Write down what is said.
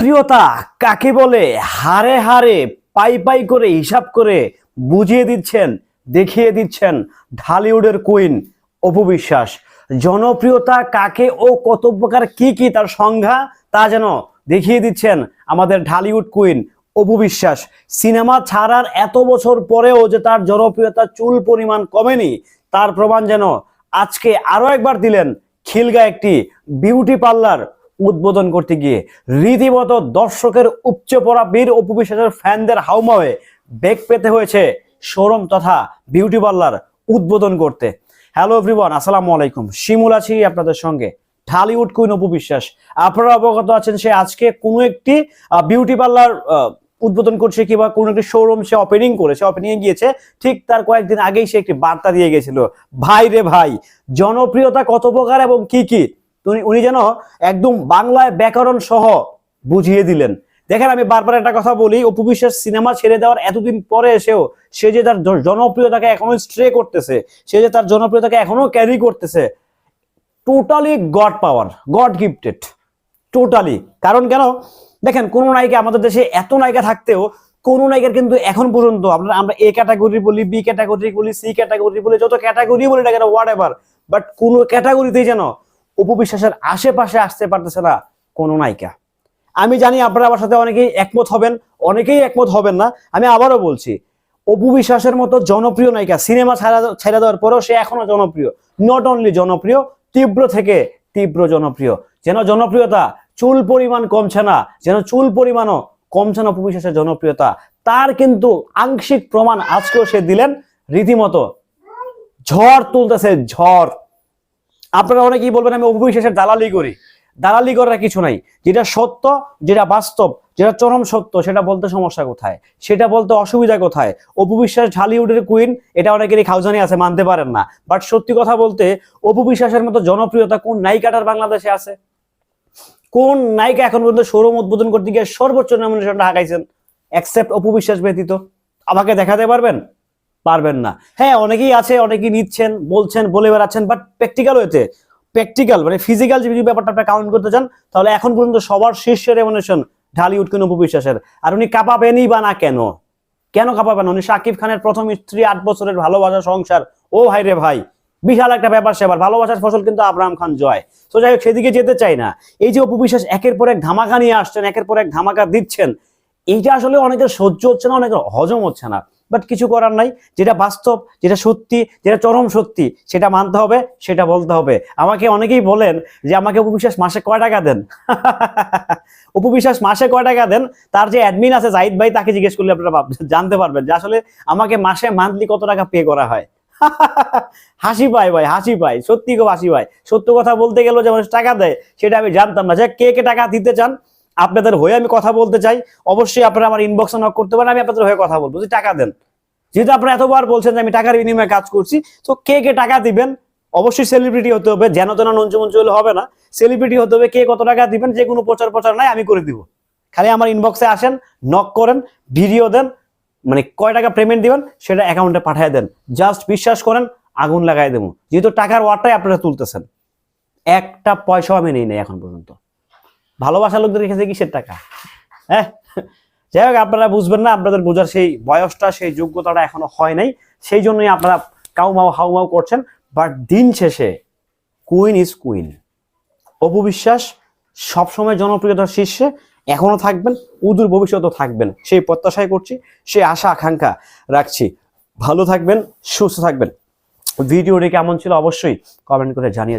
প্রিয়তা, কাকে বলে হারে হারে, পাই পাই করে হিসাব করে বুঝিয়ে দিচ্ছেন, দেখিয়ে দিচ্ছেন ঢালিউডের কুইন অপবিশ্বাস জনপ্রিয়তা, কাকে ও কত প্রকার কি কি তার সংজ্ঞা, তা যেন দেখিয়ে দিচ্ছেন আমাদের ঢালিউড কুইন অপবিশ্বাস সিনেমা ছাড়ার এত বছর পরেও যে তার জনপ্রিয়তা চুল পরিমাণ কমেনি, তার প্রমাণ যেন আজকে আরও একবার দিলেন খিলগা একটি বিউটি পার্লার উদ্বোধন করতে গিয়ে রীতিমতো দর্শকের উপচে পড়া বীর অপু বিশ্বাসের ফ্যানদের হাউমাওয়ে বেগ পেতে হয়েছে শোরুম তথা বিউটি পার্লার উদ্বোধন করতে। হ্যালো এভরিওয়ান, আসসালামু আলাইকুম। শিমুল আছি আপনাদের সঙ্গে। ঢালিউড কুইন অপু বিশ্বাস। আপনারা অবগত আছেন সে আজকে কোনো একটি বিউটি পার্লার উদ্বোধন করছে কিংবা কোনো একটি শোরুম সে ওপেনিং করেছে ওপেনিং এ গিয়েছে, ঠিক তার কয়েকদিন আগেই সে একটি বার্তা দিয়ে গেছিল। ভাই রে ভাই, জনপ্রিয়তা কত প্রকার এবং কি কি? উনি যেন একদম বাংলায় ব্যাকরণ সহ বুঝিয়ে দিলেন। দেখেন আমি বারবার একটা কথা বলি, অপু বিশ্বাস সিনেমা ছেড়ে দেওয়ার এতদিন পরে এসেও সে যে তার জনপ্রিয়তাকে এখনও স্ট্রে করতেছে, সে যে তার জনপ্রিয়তাকে এখনও ক্যারি করতেছে totally god power god gifted totally কারণ কেন? দেখেন, কোন নায়িকা আমাদের দেশে এত নায়িকা থাকতেও কোন নায়িকার কিন্তু এখন পর্যন্ত আমরা আমরা এ ক্যাটাগরি বলি, বি ক্যাটাগরি বলি, সি ক্যাটাগরি বলি, যত ক্যাটাগরি বলি না কেন হোয়াট এভার বাট কোন ক্যাটাগরিতেই যেন উপবিশ্বাসের আশেপাশে আসতে পারতেছে না কোন নায়িকা। আমি জানি আপনারা আমার সাথে অনেকেই একমত হবেন, অনেকেই একমত হবেন না, আমি আবারও বলছি অপু বিশ্বাসের মতো জনপ্রিয় নায়িকা সিনেমা ছাড়া, ছেড়ে দেওয়ার পরেও সে এখনও জনপ্রিয় নট অনলি জনপ্রিয়, তীব্র থেকে তীব্র জনপ্রিয়। যেন জনপ্রিয়তা চুল পরিমাণ কমছে না। যেন চুল পরিমাণও কমছে না অপু বিশ্বাসের জনপ্রিয়তা। তার কিন্তু আংশিক প্রমাণ আজকেও সে দিলেন। রীতিমতো ঝড় তুলতেছে ঝড়। আপনারা অনেকেই বলবেন, আমি অপু বিশ্বাসের দালালি করি। দালালি করার কিছু নাই। যেটা সত্য, যেটা বাস্তব, যেটা চরম সত্য, সেটা বলতে সমস্যা কোথায়? সেটা বলতে অসুবিধা কোথায়? অপু বিশ্বাস ঢালিউডের কুইন এটা অনেকেরই খাউজানি আছে, মানতে পারেন না। বাট সত্যি কথা বলতে, অপু বিশ্বাসের মতো জনপ্রিয়তা কোন নায়িকাটার বাংলাদেশে আছে? কোন নায়িকা এখন পর্যন্ত শোরুম উদ্বোধন করতে গিয়ে সর্বোচ্চ নমিনেশনটা হাঁকাইছেন অ্যাকসেপ্ট অপু বিশ্বাস ব্যতীত। আমাকে দেখাতে পারবেন? পারবেন না। হ্যাঁ অনেকেই আছে, অনেকেই নিচ্ছেন, বলছেন, বলে বেড়াচ্ছেন বাট প্র্যাকটিক্যাল হয়েছে। প্র্যাকটিক্যাল মানে ফিজিক্যাল যদি ব্যাপারটা আপনি কাউন্ট করতে চান, তাহলে এখন পর্যন্ত সবার শীর্ষের রেমনেশন ঢালিউড কিন অপু বিশ্বাসের। আর উনি কাঁপাবেনই বা না কেন? কেন কাঁপাবেন? উনি শাকিব খানের প্রথম স্ত্রী, আট বছরের ভালোবাসা সংসার। ও ভাই রে ভাই। বিশাল একটা ব্যাপার সেবার ভালোবাসার ফসল কিন্তু আব্রাহাম খান জয়। তো যাই হোক, সেদিকে যেতে চাই না। এই যে অপু বিশ্বাস একের পর এক ধামাকা নিয়ে আসছেন, একের পর এক ধামাকা দিচ্ছেন, এইটা আসলে অনেকের সহ্য হচ্ছে না, অনেকের হজম হচ্ছে না। বাট কিছু করার নাই, যেটা বাস্তব, যেটা সত্যি, যেটা চরম সত্যি, সেটা মানতে হবে, সেটা বলতে হবে। আমাকে অনেকেই বলেন যে, আমাকে উপবিশ্বাস মাসে কয় টাকা দেন? উপবিশ্বাস মাসে কয় টাকা দেন? তার যে অ্যাডমিন আছে, জাহিদ ভাই, তাকে জিজ্ঞেস করলে আপনারা জানতে পারবেন যে, আসলে আমাকে মাসে মান্থলি কত টাকা পে করা হয়? হাসি পায় ভাই, হাসি পায়, সত্যি খুব হাসি পায়। সত্য কথা বলতে গেলেও যে মানুষ টাকা দেয়, সেটা আমি জানতাম না। যে কে কে টাকা দিতে চান, আপনাদের হয়ে আমি কথা বলতে চাই। অবশ্যই আপনারা আমার ইনবক্সে নক করতে পারেন, আমি আপনাদের হয়ে কথা বলব। যে টাকা দেন, যেহেতু আপনারা এতবার বলছেন যে আমি টাকার বিনিময়ে কাজ করছি, তো কে কে টাকা দিবেন? অবশ্যই সেলিব্রিটি হতে হবে, যেন তেন নঞ্চ মঞ্চ হলে হবে না। সেলিব্রিটি হতে হবে, কে কত টাকা দিবেন, যে কোনো প্রচার প্রচার নাই, আমি করে দিব। খালি আমার ইনবক্সে আসেন নক করেন ভিডিও দেন মানে কয় টাকা পেমেন্ট দিবেন, সেটা অ্যাকাউন্টে পাঠিয়ে দেন। জাস্ট বিশ্বাস করেন, আগুন লাগাই দেবো। যেহেতু টাকার ওয়ারটাই আপনারা তুলতেছেন। একটা পয়সাও আমি নেই নাই এখন পর্যন্ত। ভালোবাসা লোকদের রেখেছে কিসের টাকা? হ্যাঁ? যাই হোক, আপনারা বুঝবেন না, আপনাদের বোঝার সেই বয়সটা, সেই যোগ্যতাটা এখনও হয় নাই। সেই জন্যই আপনারা কাউমাও হাউমাউ করছেন। বাট দিন শেষে queen is queen Apu Biswas, সবসময় জনপ্রিয়তার শীর্ষে এখনও থাকবেন, উদূর ভবিষ্যতেও থাকবেন। সেই প্রত্যাশাই করছি, সেই আশা, আকাঙ্ক্ষা রাখছি। ভালো থাকবেন, সুস্থ থাকবেন। ভিডিওটি কেমন ছিল অবশ্যই কমেন্ট করে জানিয়ে